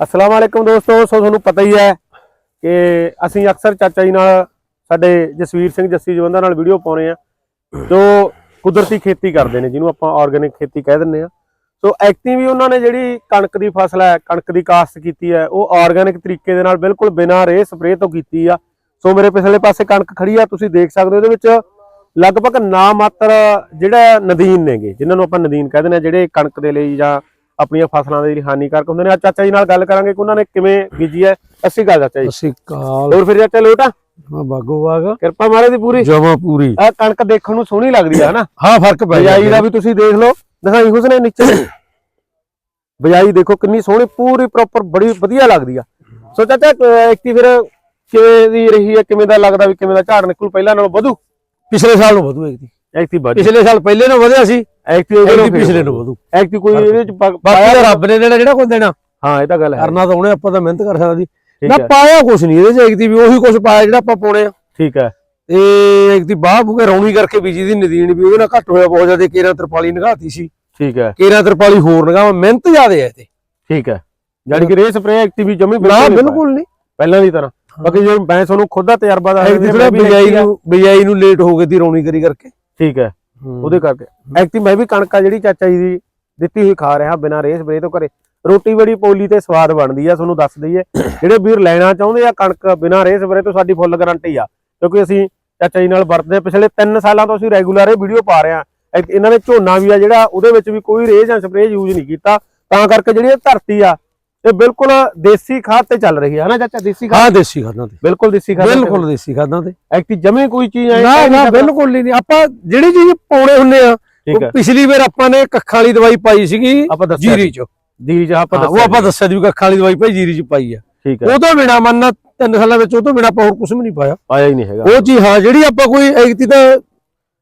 ਅਸਲਾਮ ਵਾਲੇਕਮ ਦੋਸਤੋ, ਸੋ ਤੁਹਾਨੂੰ ਪਤਾ ਹੀ ਹੈ ਕਿ ਅਸੀਂ ਅਕਸਰ ਚਾਚਾ ਜੀ ਨਾਲ ਸਾਡੇ ਜਸਵੀਰ ਸਿੰਘ ਜੱਸੀ ਜਵੰਦਾ ਨਾਲ ਵੀਡੀਓ ਪਾਉਨੇ ਆ ਜੋ ਕੁਦਰਤੀ ਖੇਤੀ ਕਰਦੇ ਨੇ, ਜਿਹਨੂੰ ਆਪਾਂ ਆਰਗੇਨਿਕ ਖੇਤੀ ਕਹਿ ਦਿੰਦੇ ਆ ਸੋ ਐਕਟਿਵ ਵੀ ਉਹਨਾਂ ਨੇ ਜਿਹੜੀ ਕਣਕ ਦੀ ਫਸਲ ਹੈ, ਕਣਕ ਦੀ ਕਾਸ਼ਤ ਕੀਤੀ ਹੈ, ਉਹ ਆਰਗੇਨਿਕ ਤਰੀਕੇ ਦੇ ਨਾਲ ਬਿਲਕੁਲ ਬਿਨਾਂ ਰੇ ਸਪਰੇਅ ਤੋਂ ਕੀਤੀ ਆ। ਸੋ ਮੇਰੇ ਪਿਛਲੇ ਪਾਸੇ ਕਣਕ ਖੜੀ ਆ, ਤੁਸੀਂ ਦੇਖ ਸਕਦੇ ਹੋ ਇਹਦੇ ਵਿੱਚ ਲਗਭਗ ਨਾ ਮਾਤਰ ਜਿਹੜਾ ਨਦੀਨ ਨੇਗੇ, ਜਿਨ੍ਹਾਂ ਨੂੰ ਆਪਾਂ ਨਦੀਨ ਕਹਿ ਦਿੰਦੇ ਨੇ ਜਿਹੜੇ ਕਣਕ ਦੇ ਲਈ ਜਾਂ ਆਪਣੀਆਂ ਫਸਲਾਂ ਦੇ ਲਈ ਹਾਨੀਕਾਰਕ ਹੁੰਦੇ ਨੇ। ਆ ਚਾਚਾ ਜੀ ਨਾਲ ਗੱਲ ਕਰਾਂਗੇ ਕਿ ਉਹਨਾਂ ਨੇ ਕਿਵੇਂ ਬੀਜੀ ਹੈ। ਅਸੀਂ ਗੱਲ ਚਾਚਾ ਜੀ। ਅਸੀਂ ਕਾਲ ਹੋਰ ਫਿਰ ਚਾਚਾ ਲੋਟਾ? ਬਾਗੋ ਬਾਗ। ਕਿਰਪਾ ਮਾਰੇ ਦੀ ਪੂਰੀ। ਜਮਾ ਪੂਰੀ। ਆ ਕਣਕ ਦੇਖਣ ਨੂੰ ਸੋਹਣੀ ਲੱਗਦੀ ਹੈ ਹਨਾ? ਹਾਂ ਫ਼ਰਕ ਪੈ ਬਜਾਈ ਦਾ ਵੀ ਤੁਸੀਂ ਦੇਖ ਲਓ। ਦਿਖਾਈ ਹੁਸਨੇ ਨੀਚੇ। ਬਜਾਈ ਦੇਖੋ ਕਿੰਨੀ ਸੋਹਣੀ ਪੂਰੀ ਪ੍ਰੋਪਰ ਬੜੀ ਵਧੀਆ ਲੱਗਦੀ ਆ। ਸੋ ਚਾਚਾ ਐਕਟੀ ਫਿਰ ਕਿਵੇਂ ਦੀ ਰਹੀ ਹੈ ਕਿਵੇਂ ਦਾ ਲੱਗਦਾ ਵੀ ਕਿਵੇਂ ਦਾ ਝਾੜ ਨਿਕਲੂ? ਪਹਿਲਾਂ ਨਾਲੋਂ ਵਧੂ? ਪਿਛਲੇ ਸਾਲ ਨੂੰ ਵਧੂ ਐਕਦੀ ਐਕਟੀ ਵਧੀ। ਪਿਛਲੇ ਸਾਲ ਪਹਿਲੇ ਨੂੰ ਵਧਿਆ ਸੀ। ਐਕਟੀ ਐਕਦੀ ਪਿਛਲੇ ਨੂੰ ਵਧੂ। ਐਕਟੀ ਕੋਈ ਇਹਦੇ ਚ ਬਾਕੀ ਰੱਬ ਨੇ ਦੇਣਾ ਜਿਹੜਾ ਕੋਈ ਦੇਣਾ। ਹਾਂ ਇਹ ਤਾਂ ਗੱਲ ਹੈ। ਕਰਨਾ ਤਾਂ ਉਹਨੇ ਆਪਾਂ ਤਾਂ ਮਿਹਨਤ ਕਰ ਸਕਦਾ। ਜੀ ਨਾ ਹੈ। ਪਾਇਆ ਕੁਛ ਨਹੀਂ ਇਹਦੇ ਚ ਵੀ ਉਹੀ ਕੁਛ ਪਾਇਆ ਜਿਹੜਾ ਆਪਾਂ ਪਾਉਣੇ ਆ। ਠੀਕ ਹੈ। ਤੇ ਐਕਦੀ ਬਾਹ ਬੁਗੇ ਰੌਣੀ ਕਰਕੇ ਬੀਜੀ ਦੀ ਨਦੀਨ ਵੀ ਉਹਦੇ ਨਾਲ ਘੱਟ ਹੋਇਆ ਬਹੁਤ ਜ਼ਿਆਦਾ ਕੇਰਾ ਤਰਪਾਲੀ ਨਗਾਤੀ ਸੀ। ਠੀਕ ਹੈ। ਕੇਰਾ ਤਰਪਾਲੀ ਹੋਰ ਨਗਾਵਾ ਮਿਹਨਤ ਜ਼ਿਆਦੇ ਐ ਤੇ ਠੀਕ ਹੈ। ਜਾਨੀ ਕਿ ਰੇ ਸਪਰੇ ਐਕਟੀ ਵੀ ਜਮੀ ਬਿਲਕੁਲ ਨਹੀਂ ਪਹਿਲਾਂ ਦੀ ਤਰ੍ਹਾਂ। ਬਾਕੀ ਜੇ ਮੈਂ ਤੁਹਾਨੂੰ ਖੁਦ ਦਾ ਤਜਰਬਾ ਦਾ ਬਿਜਾਈ ਨੂੰ ਬਿਜਾਈ ਨੂੰ ਲੇਟ ਹੋ ਗਈ ਤੀ ਰੌਣੀ ਕਰੀ ਕਰਕੇ। ਠੀਕ ਹੈ। ਉਹਦੇ ਕਰਕੇ। ਐਕਟੀ ਮੈਂ ਵੀ ਕਣਕਾ ਜਿਹੜੀ ਚਾਚਾ ਜੀ ਦੀ ਦਿੱਤੀ ਹੋਈ ਖਾ ਰਿਹਾ ਬਿਨਾਂ ਰੇਸ ਬਰੇ ਤੋਂ ਘਰੇ। ਰੋਟੀ ਬੜੀ ਪੋਲੀ ਤੇ ਸਵਾਦ ਬਣਦੀ ਆ ਤੁਹਾਨੂੰ ਦੱਸ ਦਈਏ। ਜਿਹੜੇ ਵੀਰ ਲੈਣਾ ਚਾਹੁੰਦੇ ਆ ਕਣਕ ਬਿਨਾਂ ਰੇਸ ਬਰੇ ਤੋਂ ਸਾਡੀ ਫੁੱਲ ਗਾਰੰਟੀ ਆ। ਕਿਉਂਕਿ ਅਸੀਂ ਚਾਚਾ ਜੀ ਨਾਲ ਵਰਤਦੇ। ਪਿਛਲੇ 3 ਸਾਲਾਂ ਤੋਂ ਅਸੀਂ ਰੈਗੂਲਰ ਇਹ ਵੀਡੀਓ ਪਾ ਰਹੇ ਆ। ਇਹਨਾਂ ਨੇ ਝੋਨਾ ਵੀ ਆ ਜਿਹੜਾ ਉਹਦੇ ਵਿੱਚ ਵੀ ਕੋਈ ਰੇਸ ਜਾਂ ਸਪਰੇਅ ਯੂਜ਼ ਨਹੀਂ ਕੀਤਾ। ਤਾਂ ਕਰਕੇ ਜਿਹੜੀ ਇਹ ਧਰਤੀ ਆ ਇਹ ਬਿਲਕੁਲ ਦੇਸੀ ਖਾਦ ਤੇ ਚੱਲ ਰਹੀ ਹੈ ਨਾ ਚਾਚਾ? ਦੇਸੀ ਖਾਦ? ਹਾਂ ਦੇਸੀ ਖਾਦਾਂ ਤੇ। ਬਿਲਕੁਲ ਦੇਸੀ ਖਾਦ ਬਿਲਕੁਲ ਦੇਸੀ ਖਾਦਾਂ ਤੇ। ਐਕਟੀ ਜਮੇ ਕੋਈ ਚੀਜ਼ ਐ ਨਾ ਨਾ ਬਿਲਕੁਲ ਨਹੀਂ। ਆਪਾਂ ਜਿਹੜੀ ਚੀਜ਼ ਪਾਉਣੇ ਹੁੰਨੇ ਆ ਪਿਛਲੀ ਵਾਰ ਆਪਾਂ ਨੇ ਕੱਖਾਂ ਵਾਲੀ ਦਵਾਈ ਪਾਈ ਸੀਗੀ ਜੀਰੀ ਚ। ਜੀ ਜੀ ਆਪਾਂ ਉਹ ਆਪਾਂ ਦੱਸਿਆ ਜੀ ਕੱਖਾਂ ਵਾਲੀ ਦਵਾਈ ਭਾਈ ਜੀਰੀ ਚ ਪਾਈ ਆ। ਠੀਕ ਹੈ। ਉਹ ਤੋਂ ਬਿਨਾ ਮੰਨ ਤਿੰਨ ਸਾਲਾਂ ਵਿੱਚ ਉਹ ਤੋਂ ਬਿਨਾ ਆਪਾਂ ਹੋਰ ਕੁਝ ਵੀ ਨਹੀਂ ਪਾਇਆ। ਆਇਆ ਹੀ ਨਹੀਂ ਹੈਗਾ। ਉਹ ਚੀਜ਼ ਹਾਂ ਜਿਹੜੀ ਆਪਾਂ ਕੋਈ ਐਕਤੀ ਤਾਂ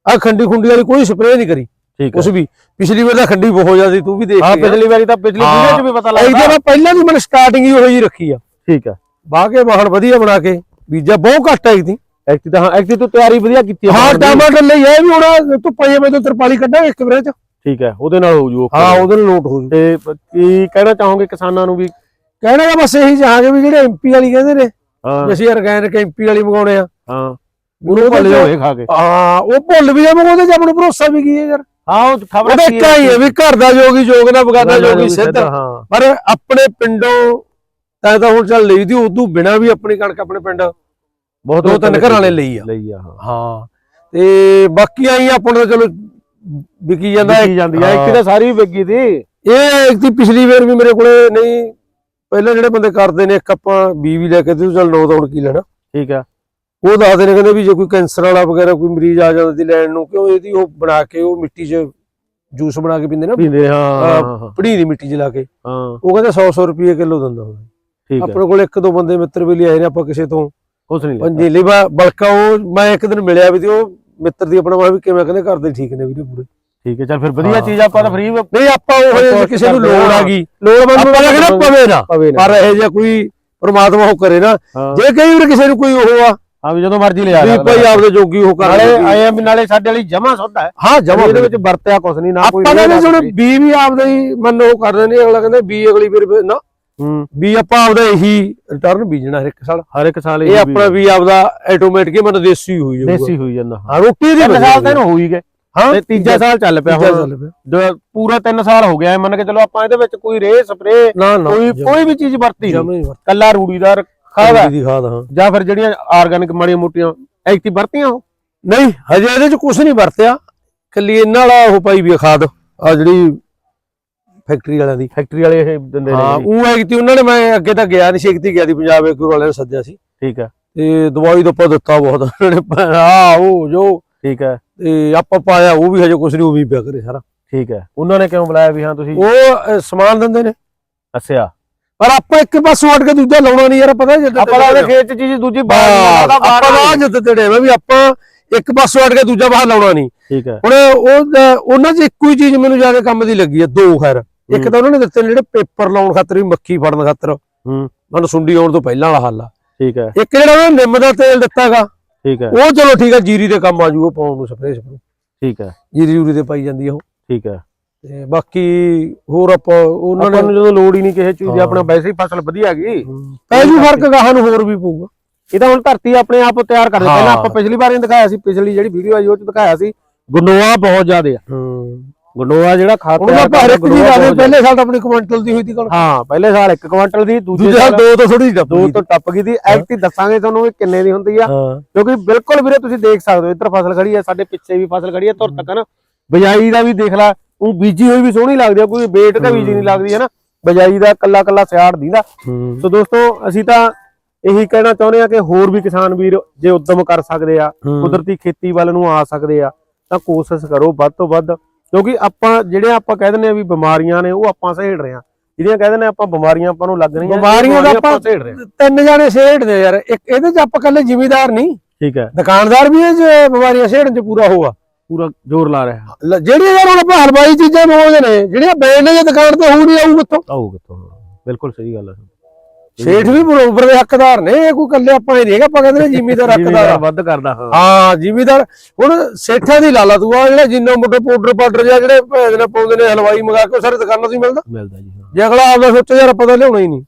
ਆ ਖੰਡੀ ਖੁੰਡੀ ਵਾਲੀ ਕੋਈ ਸਪਰੇਅ ਨਹੀਂ ਕਰੀ। ਠੀਕ ਉਸ ਵੀ। ਪਿਛਲੀ ਵਾਰ ਤਾਂ ਖੰਡੀ ਬਹੁਤ ਜ਼ਿਆਦੀ ਤੂੰ ਵੀ ਦੇਖ ਹਾਂ। ਪਿਛਲੀ ਵਾਰੀ ਤਾਂ ਪਿਛਲੀ। ਵੀਡੀਓ 'ਚ ਵੀ ਪਤਾ ਲੱਗਦਾ। ਮੈਂ ਪਹਿਲਾਂ ਦੀ ਮਨ ਸਟਾਰਟਿੰਗ ਹੀ ਉਹੀ ਜਿਹੀ ਰੱਖੀ ਆ। ਠੀਕ ਹੈ ਬਾਹ ਕੇ ਬਾਹਣ ਵਧੀਆ ਬਣਾ ਕੇ। ਬੀਜਾ ਬਹੁਤ ਘੱਟ ਐਕਤੀ ਐਕਟੀ ਤਾਂ ਹਾਂ ਐਕਟੀ ਤੋਂ ਤਿਆਰੀ ਵਧੀਆ ਕੀਤੀ ਹਾਂ। ਟਮਾਟਰ ਲਈ ਇਹ ਵੀ ਹੁਣ ਤੂੰ ਪਈਏ ਮੈਂ ਤੋਂ ਤਰਪਾਲੀ ਕੱਢਾਂ ਇੱਕ ਵਾਰ ਚ। ਠੀਕ ਹੈ ਉਹਦੇ ਨਾਲ ਹੋ ਜੂ ਹਾਂ ਉਹਦੇ ਨਾਲ ਨੋਟ ਹੋ ਜੂ। ਤੇ ਕੀ ਕਹਿਣਾ ਚਾਹੋਗੇ ਕਿਸਾਨਾਂ ਨੂੰ ਵੀ? ਕਹਿਣਾ ਬਸ ਇਹੀ ਚਾਹਾਂਗੇ ਵੀ ਜਿਹੜੇ ਐਮਪੀ ਵਾਲੀ ਕਹਿੰਦੇ ਨੇ ਹਾਂ। ਵੀ ਅਸੀਂ ਆਰਗੈਨਿਕ ਐਮਪੀ ਵਾਲੀ ਮੰਗਾਉਣੇ ਆ। ਹਾਂ। ਉਹਨੂੰ ਭੁੱਲ ਜਾਓਗੇ ਖਾ ਕੇ। ਹਾਂ ਉਹ ਭੁੱਲ ਵੀ ਜਾਵਾਂਗੇ ਉਹਦੇ ਆਪਾਂ ਨੂੰ ਭਰੋਸਾ ਵੀ ਕੀ ਹੈ ਯਾਰ। ਹਾਂ ਉਹ ਖਬਰ ਉਹਦਾ ਇੱਕ ਹੀ ਹੈ ਵੀ ਘਰ ਦਾ ਜੋਗੀ ਜੋਗ ਨਾ ਬਗਾਨਾ ਜੋਗੀ ਸਿੱਧ। ਪਰ ਆਪਣੇ ਪਿੰਡੋਂ ਤਾਂ ਤਾਂ ਹੁਣ ਚੱਲ ਲਈ ਦੀ ਉਦੋਂ ਬਿਨਾ ਵੀ ਆਪਣੀ ਕਣਕ ਆਪਣੇ ਪਿੰਡ ਬਹੁਤ ਦੋ ਤਿੰਨ ਘਰਾਂ ਵਾਲੇ ਲਈ ਆ। ਲਈ ਆ ਹਾਂ। ਤੇ ਬਾਕੀ ਆਈ ਆਪਾਂ ਨੂੰ ਤਾਂ ਚਲੋ ਵਿਕੀ ਜਾਂਦਾ ਵਿਕੀ ਜਾਂਦੀ ਆ ਐਕਟੀ ਤਾਂ ਸਾਰੀ ਵਿਕੀ ਦੀ। ਇਹ ਇੱਕ ਦੀ ਪਿਛਲੀ ਵਾਰ ਵੀ ਮੇਰੇ ਕੋਲੇ ਨਹੀਂ ਪਹਿਲਾਂ ਜਿਹੜੇ ਬੰਦੇ ਕਰਦੇ ਨੇ ਇੱਕ ਆਪਾਂ ਬੀ ਵੀ ਲੈ ਕੇ ਤੇ ਚੱਲ ਨੌ ਦੌੜ ਕੀ ਲੈਣਾ। ਠੀਕ ਹੈ ਉਹ ਦੱਸਦੇ ਨੇ ਕਹਿੰਦੇ ਵੀ ਜੇ ਕੋਈ ਕੈਂਸਰ ਵਾਲਾ ਵਗੈਰਾ ਕੋਈ ਮਰੀਜ਼ ਆ ਜਾਂਦਾ ਦੀ ਲੈਣ ਨੂੰ ਕਿਉਂ ਇਹਦੀ ਉਹ ਬਣਾ ਕੇ ਉਹ ਮਿੱਟੀ 'ਚ ਜੂਸ ਬਣਾ ਕੇ ਪੀਂਦੇ ਨਾ ਪੀਂਦੇ ਹਾਂ ਪੜੀ ਦੀ ਮਿੱਟੀ 'ਚ ਲਾ ਕੇ। ਹਾਂ। ਉਹ ਕਹਿੰਦੇ 100 100 ਰੁਪਏ ਕਿਲੋ ਦਿੰਦਾ ਹੁੰਦਾ ਠੀਕ ਹੈ। ਆਪਣੇ ਕੋਲ ਇੱਕ ਦੋ ਬੰਦੇ ਮਿੱਤਰ ਵੀ ਲਿਆਏ ਨੇ ਆਪਾਂ ਕਿਸੇ ਤੋਂ। ਕੁਛ ਨਹੀਂ। ਪੰਜੀਲੀ ਬਾ ਬਲਕਾ ਉਹ ਮੈਂ ਇੱਕ ਦਿਨ ਮਿਲਿਆ ਵੀ ਤੇ ਉਹ ਮਿੱਤਰ ਦੀ ਆਪਣਾ ਵੀ ਕਿਵੇਂ ਕਹਿੰਦੇ ਕਰਦੇ ਠੀਕ ਨੇ ਵੀਰੇ ਪੂਰੇ। ਠੀਕ ਹੈ ਚੱਲ ਫਿਰ ਵਧੀਆ ਚੀਜ਼ ਆਪਾਂ ਤਾਂ ਫ੍ਰੀ ਨਹੀਂ ਆਪਾਂ ਉਹ ਕਿਸੇ ਨੂੰ ਲੋੜ। ਆ ਗਈ। ਲੋੜ ਆਪਾਂ ਤਾਂ ਕਹਿੰਦਾ ਪਵੇ ਨਾ। ਨਾ। ਪਰ ਇਹ ਜੇ ਕੋਈ ਪ੍ਰਮਾਤਮਾ ਉਹ ਕਰੇ ਨਾ। ਜੇ ਕਈ ਵਾਰ ਕਿਸੇ ਨੂੰ ਕੋਈ ਉਹ ਆ ਹਾਂ ਵੀ ਜਦੋਂ ਮਰਜ਼ੀ ਲਿਆ ਵੀ ਭਾਈ ਆਪਦੇ ਜੋਗੀ ਉਹ ਕਰ ਨਾਲੇ। ਆਏ ਆ ਵੀ ਨਾਲੇ ਸਾਡੇ ਵਾਲੀ ਜਮਾ ਸੁੱਧ ਹੈ। ਹਾਂ ਜਮਾ ਇਹਦੇ ਵਿੱਚ ਵਰਤਿਆ ਕੁਛ ਨਹੀਂ ਨਾ ਕੋਈ ਆਪਾਂ ਨੇ ਰੇਹ ਵੀ ਹੁਣ ਬੀ ਵੀ ਆਪਦਾ ਹੀ ਮੰਨ ਉਹ ਕਰਦੇ ਨੇ ਅਗਲਾ ਕਹਿੰਦਾ ਬੀ ਅਗਲੀ ਵਾਰ ਨਾ। ਹੂੰ। ਬੀ ਆਪਾਂ ਆਪਦਾ ਇਹੀ ਰਿਟਰਨ ਬੀਜਣਾ ਹਰ ਇੱਕ ਸਾਲ। ਹਰ ਇੱਕ ਸਾਲ ਇਹ ਆਪਣਾ ਵੀ ਆਪਦਾ ਆਟੋਮੈਟਿਕ ਮਨ ਦੇਸੀ ਹੋਈ ਜਾਊਗਾ। ਦੇਸੀ ਹੋਈ ਜਾਂਦਾ ਹਾਂ। ਰੋਟੀ ਦੀ ਤਿੰਨ ਸਾਲ ਤਾਂ ਹੋ ਹੀ ਗਏ। ਹਾਂ ਤੇ ਤੀਜਾ ਸਾਲ ਚੱਲ ਪਿਆ ਹੁਣ। ਪੂਰਾ 3 ਸਾਲ ਹੋ ਗਿਆ ਮੰਨ ਕੇ ਚਲੋ ਆਪਾਂ ਇਹਦੇ ਵਿੱਚ ਕੋਈ ਰੇ ਸਪਰੇ ਕੋਈ ਕੋਈ ਵੀ ਚੀਜ਼ ਵਰਤੀ ਨਹੀਂ ਕੱਲਾ ਰੂੜੀਦਾਰ ਖਾਦ ਹੈ? ਦੀ ਖਾਦ ਹਾਂ। ਜਾਂ ਫਿਰ ਜਿਹੜੀਆਂ ਆਰਗੈਨਿਕ ਮਾੜੀਆਂ ਮੋਟੀਆਂ ਐਕਟਿਵ ਵਰਤੀਆਂ ਉਹ? ਨਹੀਂ ਹਜੇ ਇਹਦੇ ਚ ਕੁਝ ਨਹੀਂ ਵਰਤਿਆ। ਕੱਲੀ ਇਹਨਾਂ ਵਾਲਾ ਉਹ ਪਾਈ ਵੀ ਆ ਖਾਦ ਆ ਜਿਹੜੀ ਫੈਕਟਰੀ ਵਾਲਿਆਂ ਦੀ। ਫੈਕਟਰੀ ਵਾਲੇ ਇਹ ਦਿੰਦੇ ਹਾਂ ਨੇ ਉਹ ਐ ਕੀਤੀ ਉਹਨਾਂ ਨੇ ਮੈਂ ਅੱਗੇ ਤਾਂ ਗਿਆ ਨਹੀਂ ਛੇਕਤੀ ਗਿਆ ਦੀ ਪੰਜਾਬ ਏਕੂਰ ਵਾਲਿਆਂ ਨੇ ਸੱਦਿਆ ਸੀ। ਠੀਕ ਹੈ। ਤੇ ਦਵਾਈ ਤਾਂ ਆਪਾਂ ਦਿੱਤਾ ਬਹੁਤ ਉਹਨਾਂ ਨੇ ਆ ਉਹ ਜੋ। ਠੀਕ ਹੈ। ਤੇ ਆਪਾਂ ਪਾਇਆ ਉਹ ਵੀ ਹਜੇ ਕੁਝ ਨਹੀਂ ਉਹ ਵੀ ਪਿਆ ਕਰੇ ਸਾਰਾ। ਠੀਕ ਹੈ। ਉਹਨਾਂ ਨੇ ਕਿਉਂ ਬੁਲਾਇਆ ਵੀ ਹਾਂ ਤੁਸੀਂ? ਉਹ ਸਮਾਨ ਦਿੰਦੇ ਨੇ। ਅੱਛਾ। ਪਰ ਆਪਾਂ ਇੱਕ ਪਾਸੋਂ ਹਟ ਕੇ ਦੂਜਾ ਲਾਉਣਾ ਨਹੀਂ ਯਾਰ ਪਤਾ ਜਦ ਆਪਾਂ ਉਹਦੇ ਖੇਤ ਚ ਚੀਜ਼ ਦੂਜੀ ਬਾਹਰ ਆਉਂਦਾ, ਬਾਹਰ ਆਪਾਂ ਜਦ ਤੇੜੇ ਵੀ ਆਪਾਂ ਇੱਕ ਪਾਸੋਂ ਹਟ ਕੇ ਦੂਜਾ ਬਾਹਰ ਲਾਉਣਾ ਨਹੀਂ। ਠੀਕ ਹੈ। ਹੁਣ ਉਹ ਉਹਨਾਂ 'ਚ ਇੱਕੋ ਹੀ ਚੀਜ਼ ਮੈਨੂੰ ਜ਼ਿਆਦਾ ਕੰਮ ਦੀ ਲੱਗੀ ਆ ਦੋ ਖੈਰ। ਇੱਕ ਤਾਂ ਉਹਨਾਂ ਨੇ ਦਿੱਤੇ ਨੇ ਜਿਹੜੇ ਪੇਪਰ ਲਾਉਣ ਖਾਤਰ ਵੀ ਮੱਖੀ ਫੜਨ ਖਾਤਰ। ਹੂੰ। ਮਨ ਸੁੰਡੀ ਆਉਣ ਤੋਂ ਪਹਿਲਾਂ ਵਾਲਾ ਹੱਲ ਆ। ਠੀਕ ਹੈ। ਇੱਕ ਜਿਹੜਾ ਉਹਨਾਂ ਨਿੰਮ ਦਾ ਤੇਲ ਦਿੱਤਾਗਾ ਠੀਕ ਹੈ। ਉਹ ਚਲੋ ਠੀਕ ਆ ਜੀਰੀ ਦੇ ਕੰਮ ਆ ਜੂ ਉਹ ਪਾਉਣ ਨੂੰ ਸਪਰੇਅ ਸਪਰੂ ਠੀਕ ਹੈ। ਜੀਰੀ ਜੂਰੀ ਤੇ ਪਾਈ ਜਾਂਦੀ ਆ ਉਹ। ਠੀਕ ਹੈ। ਤੇ ਬਾਕੀ ਹੋਰ ਆਪਾਂ ਉਹਨਾਂ ਆਪਾਂ ਨੇ ਨੂੰ ਜਦੋਂ ਲੋੜ ਹੀ ਨਹੀਂ ਕਿਸੇ ਚੀਜ਼ ਦੀ। ਆਪਣਾ ਵੈਸੇ ਹੀ ਫਸਲ ਵਧੀਆ ਹੈਗੀ। ਪੈ ਜੂ ਫ਼ਰਕ ਗਾਹਾਂ ਨੂੰ ਹੋਰ ਵੀ ਪਊਗਾ। ਇਹ ਤਾਂ ਹੁਣ ਧਰਤੀ ਆਪਣੇ ਆਪ ਤਿਆਰ ਕਰਦੇ ਹਾਂ। ਪਹਿਲਾਂ ਆਪਾਂ ਪਿਛਲੀ ਵਾਰ ਹੀ ਦਿਖਾਇਆ ਸੀ ਪਿਛਲੀ ਜਿਹੜੀ ਵੀਡੀਓ ਆਈ ਉਹ ਚ ਦਿਖਾਇਆ ਸੀ। ਗੰਡੋਆ ਬਹੁਤ ਜ਼ਿਆਦਾ ਆ। ਹੂੰ। ਗੰਡੋਆ ਜਿਹੜਾ ਹੁਣ ਆਪਾਂ ਹਰ ਇੱਕ ਦੀ ਲਾਦੇ ਪਹਿਲੇ ਸਾਲ ਤਾਂ ਆਪਣੀ ਕੁਇੰਟਲ ਦੀ ਹੋਈ ਸੀ ਕਣਕ। ਹਾਂ ਪਹਿਲੇ ਸਾਲ 1 ਕੁਇੰਟਲ ਦੀ ਦੂਜੇ ਸਾਲ ਸਾਲ ਦੋ ਤੋਂ ਥੋੜੀ ਜਿਹੀ ਦੋ ਤੋਂ ਟੱਪ ਗਈ ਦੀ ਐਕਟੀ ਦੱਸਾਂਗੇ ਤੁਹਾਨੂੰ ਵੀ ਕਿੰਨੇ ਦੀ ਹੁੰਦੀ ਆ। ਕਿਉਂਕਿ ਬਿਲਕੁਲ ਵੀਰੇ ਤੁਸੀਂ ਦੇਖ ਸਕਦੇ ਹੋ ਇੱਧਰ ਫਸਲ ਖੜੀ ਹੈ ਸਾਡੇ ਪਿੱਛੇ ਵੀ ਫਸਲ ਖੜੀ ਹੈ ਧੁਰ ਤੱਕ ਨਾ। ਬਜਾਈ ਦਾ ਵੀ ਦੇਖ ਲੈ ਉਹ ਬੀਜੀ ਹੋਈ ਵੀ ਸੋਹਣੀ ਲੱਗਦੀ ਆ ਕੋਈ ਵੇਟ ਦਾ ਬੀਜੀ ਨਹੀਂ ਲੱਗਦੀ ਹੈ ਨਾ ਬਜਾਈ ਦਾ ਕੱਲਾ ਕੱਲਾ ਸਿਆੜ ਦੀਦਾ ਸੋ ਦੋਸਤੋ ਅਸੀਂ ਤਾਂ ਇਹੀ ਕਹਿਣਾ ਚਾਹੁੰਦੇ ਆ ਕਿ ਹੋਰ ਵੀ ਕਿਸਾਨ ਵੀਰ ਜੇ ਉਦਮ ਕਰ ਸਕਦੇ ਆ ਕੁਦਰਤੀ ਖੇਤੀ ਵੱਲ ਨੂੰ ਆ ਸਕਦੇ ਆ ਤਾਂ ਕੋਸ਼ਿਸ਼ ਕਰੋ ਵੱਧ ਤੋਂ ਵੱਧ। ਕਿਉਂਕਿ ਆਪਾਂ ਜਿਹੜੇ ਆਪਾਂ ਕਹਿ ਦਿੰਦੇ ਆ ਵੀ ਬਿਮਾਰੀਆਂ ਨੇ ਉਹ ਆਪਾਂ ਸਹੇੜ ਰਹੇ ਆ। ਜਿਹੜੀਆਂ ਕਹਿ ਦਿੰਦੇ ਆ ਆਪਾਂ ਬਿਮਾਰੀਆਂ ਆਪਾਂ ਨੂੰ ਲੱਗ ਰਹੀਆਂ ਬਿਮਾਰੀਆਂ ਦਾ ਆਪਾਂ ਸਹੇੜ ਰਹੇ ਆ। ਤਿੰਨ ਜਾਣੇ ਸੇੜਦੇ ਯਾਰ ਇੱਕ ਇਹਦੇ ਚ ਆਪਾਂ ਕੱਲੇ ਜ਼ਿਮੀਦਾਰ ਨਹੀਂ। ਠੀਕ ਹੈ। ਦੁਕਾਨਦਾਰ ਵੀ ਇਹ ਬਿਮਾਰੀਆਂ ਸੇੜਨ ਚ ਪੂਰਾ ਹੋਆ ਪੂਰਾ ਜ਼ੋਰ ਲਾ ਰਿਹਾ। ਲ- ਜਿਹੜੀਆਂ ਯਾਰ ਹੁਣ ਆਪਾਂ ਹਲਵਾਈ ਚੀਜ਼ਾਂ ਬਣਾਉਂਦੇ ਨੇ ਜਿਹੜੀਆਂ ਬੈਠਨੇ ਜੇ ਦੁਕਾਨ ਤੇ ਨਹੀਂ ਆਊ ਕਿੱਥੋਂ? ਆਊ ਕਿੱਥੋਂ? ਬਿਲਕੁਲ ਸਹੀ ਗੱਲ ਹੈ ਸੇਠ ਵੀ ਬਰੋਬਰ ਦੇ ਹੱਕਦਾਰ ਨੇ ਇਹ ਕੋਈ ਕੱਲੇ ਆਪਾਂ ਹੀ ਨਹੀਂ ਹੈਗਾ ਆਪਾਂ ਕਹਿੰਦੇ ਨੇ ਜ਼ਿਮੀਦਾਰ ਹੱਕਦਾਰ ਜ਼ਿਮੀਦਾਰ ਆ। ਵੱਧ ਕਰਦਾ ਹਾਂ। ਹਾਂ ਜ਼ਿਮੀਦਾਰ। ਹੁਣ ਸੇਠਾਂ ਦੀ ਲਾਲਾ ਤੂੰ ਆ ਜਿਹੜਾ ਜਿੰਨਾ ਮੋਟੇ ਪਾਊਡਰ ਪਾਊਡਰ ਜਿਹਾ ਜਿਹੜੇ ਭੇਜ ਨੇ ਪਾਉਂਦੇ ਨੇ ਹਲਵਾਈ ਮੰਗਾ ਕੇ ਉਹ ਸਾਰੇ ਦੁਕਾਨਾਂ ਤੋਂ ਹੀ ਮਿਲਦਾ। ਮਿਲਦਾ ਜੀ ਹਾਂ। ਜੇ ਅਗਲਾ ਆਪਦਾ ਸੋਚੇ ਯਾਰ ਆਪਾਂ ਤਾਂ ਲਿਆਉਣਾ ਹੀ ਨਹੀਂ।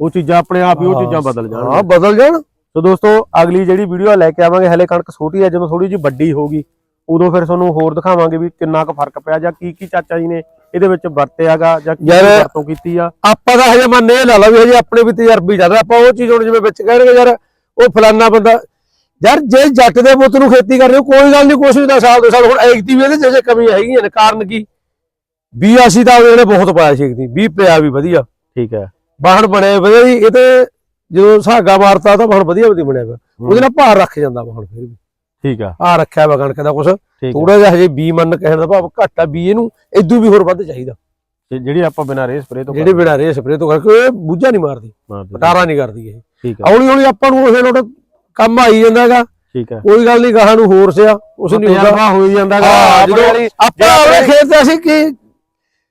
ਉਹ ਚੀਜ਼ਾਂ ਆਪਣੇ ਆਪ ਹੀ ਉਹ ਚੀਜ਼ਾਂ ਬਦਲ ਹਾਂ ਜਾਣਗੀਆਂ ਬਦਲ ਜਾਣ। ਸੋ ਦੋਸਤੋ ਅਗਲੀ ਜਿਹੜੀ ਵੀਡੀਓ ਲੈ ਕੇ ਆਵਾਂਗੇ ਹਲੇ ਕਣਕ ਛੋਟੀ ਹੈ ਜਦੋਂ ਥੋੜੀ ਜਿਹੀ ਵੱਡੀ ਹੋਗੀ ਉਦੋਂ ਫਿਰ ਤੁਹਾਨੂੰ ਹੋਰ ਦਿਖਾਵਾਂਗੇ ਵੀ ਕਿੰਨਾ ਕੁ ਫ਼ਰਕ ਪਿਆ ਜਾਂ ਕੀ ਕੀ ਚਾਚਾ ਜੀ ਨੇ ਇਹਦੇ ਵਿੱਚ ਵਰਤਿਆਗਾ ਜਾਂ ਕੀ ਯਾਰ- ਵਰਤੋਂ ਕੀਤੀ ਆ। ਆਪਾਂ ਤਾਂ ਹਜੇ ਮੰਨ ਲਾ ਲਾ ਵੀ ਹਜੇ ਆਪਣੇ ਵੀ ਤਜਰਬੇ ਚੱਲ ਰਿਹਾ ਆਪਾਂ ਉਹ ਚੀਜ਼ ਹੁਣ ਜਿਵੇਂ ਵਿੱਚ ਕਹਿਣਗੇ ਯਾਰ ਉਹ ਫਲਾਨਾ ਬੰਦਾ। ਯਾਰ ਜੇ ਜੱਟ ਦੇ ਪੁੱਤ ਨੂੰ ਖੇਤੀ ਕਰ ਰਹੇ ਹੋ ਕੋਈ ਗੱਲ ਨਹੀਂ ਕੋਸ਼ਿਸ਼ ਦਾ ਸਾਲ ਦੋ ਸਾਲ ਹੁਣ ਐਗਤੀ ਵੀ ਇਹਦੇ ਅਜੇ ਕਮੀ ਹੈਗੀਆਂ ਨੇ। ਕਾਰਨ ਕੀ? 82 ਦਾ ਉਹਨੇ ਬਹੁਤ ਪਾਇਆ ਸੀ ਐਗਤੀ 20 ਪਿਆ ਵੀ ਵਧੀਆ। ਠੀਕ ਹੈ। ਬਾਹਣ ਬਣਿਆ ਵਧੀਆ ਜੀ। ਇਹ ਤੇ ਜਦੋਂ ਸਾਗਾ ਮਾਰਤਾ ਤਾਂ ਬਾਹਣ ਵਧੀਆ ਵਧੀਆ ਬਣਿਆ ਪਿਆ ਉਹਦੇ ਨਾਲ ਭਾਰ ਰੱਖ ਜਾਂਦਾ ਬਾਹਣ ਫਿਰ ਵੀ। ਠੀਕ ਆ। ਆ ਰੱਖਿਆ ਵਾ ਕਣਕ ਦਾ ਕੁਛ। ਥੋੜਾ ਜਿਹਾ ਹਜੇ ਬੀ ਮੰਨ ਕਹਿਣ ਦਾ ਭਾਵ ਘੱਟ ਆ ਬੀ ਇਹਨੂੰ ਇਦੋਂ ਵੀ ਹੋਰ ਵੱਧ ਚਾਹੀਦਾ। ਤੇ ਜਿਹੜੀ ਆਪਾਂ ਬਿਨਾਂ ਰੇ ਸਪਰੇ ਤੋਂ ਜਿਹੜੇ ਬਿਨਾਂ ਰੇ ਸਪਰੇ ਤੋਂ ਕਰਕੇ ਇਹ ਬੂਝਾ ਨਹੀਂ ਮਾਰਦੀ ਪਟਾਰਾ ਨਹੀਂ ਕਰਦੀ ਇਹ। ਠੀਕ ਹੈ ਹੌਲੀ ਹੌਲੀ ਆਪਾਂ ਨੂੰ ਉਸੇ ਲੋਟ ਕੰਮ ਆਈ ਜਾਂਦਾ ਹੈਗਾ ਠੀਕ ਹੈ ਕੋਈ ਗੱਲ ਨਹੀਂ ਗਾਹਾਂ ਨੂੰ ਹੋਰ ਸਿਆ ਉਸ ਨਹੀਂ ਹੁੰਦਾ। ਤਜਰਬਾ ਹੋ ਹੀ ਜਾਂਦਾ ਜਦੋਂ ਆਪਾਂ ਆਪਣੇ ਖੇਤ ਤੇ ਅਸੀਂ ਕੀ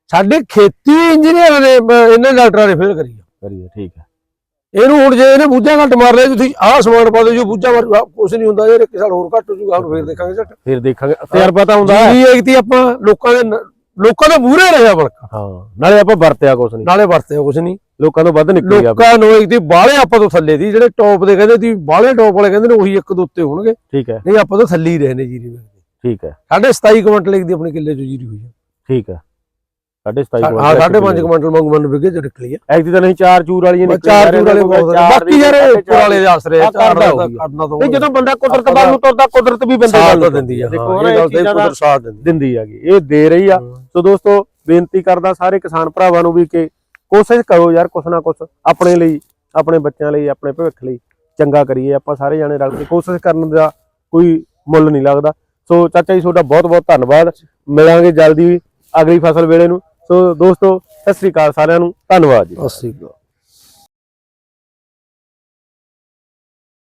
ਸਾਡੇ ਖੇਤੀ ਇੰਜੀਨੀਅਰ ਨੇ ਇਹਨਾਂ ਡਾਕਟਰਾਂ ਨੇ ਫੇਲ ਕਰੀ ਆ। ਕਰੀਏ ਠੀਕ ਹੈ ਇਹਨੂੰ ਹੁਣ ਜੇ ਇਹਨੇ ਬੂਝਾ ਘੱਟ ਮਾਰ ਲਿਆ ਤੁਸੀਂ ਆਹ ਸਮਾਨ ਪਾ ਦਿਓ ਜੋ ਬੂਝਾ ਕੁਛ ਨਹੀਂ ਹੁੰਦਾ ਯਾਰ ਇੱਕ ਸਾਲ ਹੋਰ ਘੱਟ ਹੋ ਜੂਗਾ ਹੁਣ ਫੇਰ ਦੇਖਾਂਗੇ ਝੱਟ। ਫਿਰ ਦੇਖਾਂਗੇ ਤਜਰਬਾ ਤਾਂ ਹੁੰਦਾ ਜੀ ਇੱਕ ਤੀ ਆਪਾਂ ਲੋਕਾਂ ਦੇ ਲੋਕਾਂ ਦੇ ਮੂਹਰੇ ਰਿਹਾ ਬਲਕਾ ਹਾਂ ਨਾਲੇ ਆਪਾਂ ਵਰਤਿਆ ਕੁਛ ਨਹੀਂ। ਨਾਲੇ ਵਰਤੇ ਕੁਛ ਨਹੀਂ। ਲੋਕਾਂ ਤੋਂ ਵੱਧ ਨਿਕਲ ਗਿਆ ਲੋਕਾਂ ਨੂੰ ਇੱਕ ਤੀ ਬਾਹਲੇ ਆਪਾਂ ਤੋਂ ਥੱਲੇ ਦੀ ਜਿਹੜੇ ਟੌਪ ਦੇ ਕਹਿੰਦੇ ਸੀ ਬਾਹਲੇ ਟੌਪ ਵਾਲੇ ਕਹਿੰਦੇ ਨੇ ਉਹੀ ਇੱਕ ਦੋ ਉੱਤੇ ਹੋਣਗੇ। ਠੀਕ ਹੈ। ਨਹੀਂ ਆਪਾਂ ਤਾਂ ਥੱਲੇ ਹੀ ਰਹੇ ਨੇ ਜੀਰੀ ਠੀਕ ਹੈ। ਸਾਡੇ 27 ਕੁਇੰਟਲ ਇੱਕ ਦੀ ਆਪਣੇ ਕਿੱਲੇ ਚ ਜੀਰੀ ਹੋਈ ਹੈ ਠੀਕ ਹੈ। ਸਾਢੇ 27 ਹਾਂ ਸਾਢੇ 5 ਕੁਇੰਟਲ ਮੰਗ ਮੰਨ ਵਿਗੇ ਚ ਨਿਕਲੀ ਆ। ਐਕਦੀ ਤਾਂ ਨਹੀਂ ਚਾਰ ਚੂਰ ਵਾਲੀਆਂ ਬਸ ਚਾਰ ਚੂਰ ਵਾਲੇ। ਬਾਕੀ ਯਾਰ ਉੱਪਰ ਵਾਲੇ ਦੇ ਆਸਰੇ। ਕੱਢਣਾ ਤਾਂ ਨਹੀਂ ਜਦੋਂ ਬੰਦਾ ਕੁਦਰਤ ਵੱਲ ਨੂੰ ਤੁਰਦਾ ਕੁਦਰਤ ਵੀ ਬੰਦੇ ਵੱਲ ਦਿੰਦੀ ਆ। ਦੇਖੋ ਇਹ ਗੱਲ ਤੇ ਕੁਦਰਤ ਸਾਥ ਦਿੰਦੀ ਹੈਗੀ ਇਹ ਦੇ ਰਹੀ ਆ। ਸੋ ਦੋਸਤੋ ਬੇਨਤੀ ਕਰਦਾ ਸਾਰੇ ਕਿਸਾਨ ਭਰਾਵਾਂ ਨੂੰ ਵੀ ਕਿ ਕੋਸ਼ਿਸ਼ ਕਰੋ ਯਾਰ ਕੁਛ ਨਾ ਕੁਛ ਆਪਣੇ ਲਈ ਆਪਣੇ ਬੱਚਿਆਂ ਲਈ ਆਪਣੇ ਭਵਿੱਖ ਲਈ ਚੰਗਾ ਕਰੀਏ। ਆਪਾਂ ਸਾਰੇ ਜਾਣੇ ਰਲ ਕੇ ਕੋਸ਼ਿਸ਼ ਕਰਨ ਦਾ ਕੋਈ ਮੁੱਲ ਨਹੀਂ ਲੱਗਦਾ। ਸੋ ਚਾਚਾ ਜੀ ਤੁਹਾਡਾ ਬਹੁਤ ਬਹੁਤ ਧੰਨਵਾਦ। ਮਿਲਾਂਗੇ ਜਲਦੀ ਅਗਲੀ ਫਸਲ ਵੇਲੇ ਨੂੰ। ਸੋ ਦੋਸਤੋ ਸਤਿ ਸ੍ਰੀ ਅਕਾਲ ਸਾਰਿਆਂ ਨੂੰ। ਧੰਨਵਾਦ ਜੀ। ਸਤਿ ਸ਼੍ਰੀ ਅਕਾਲ।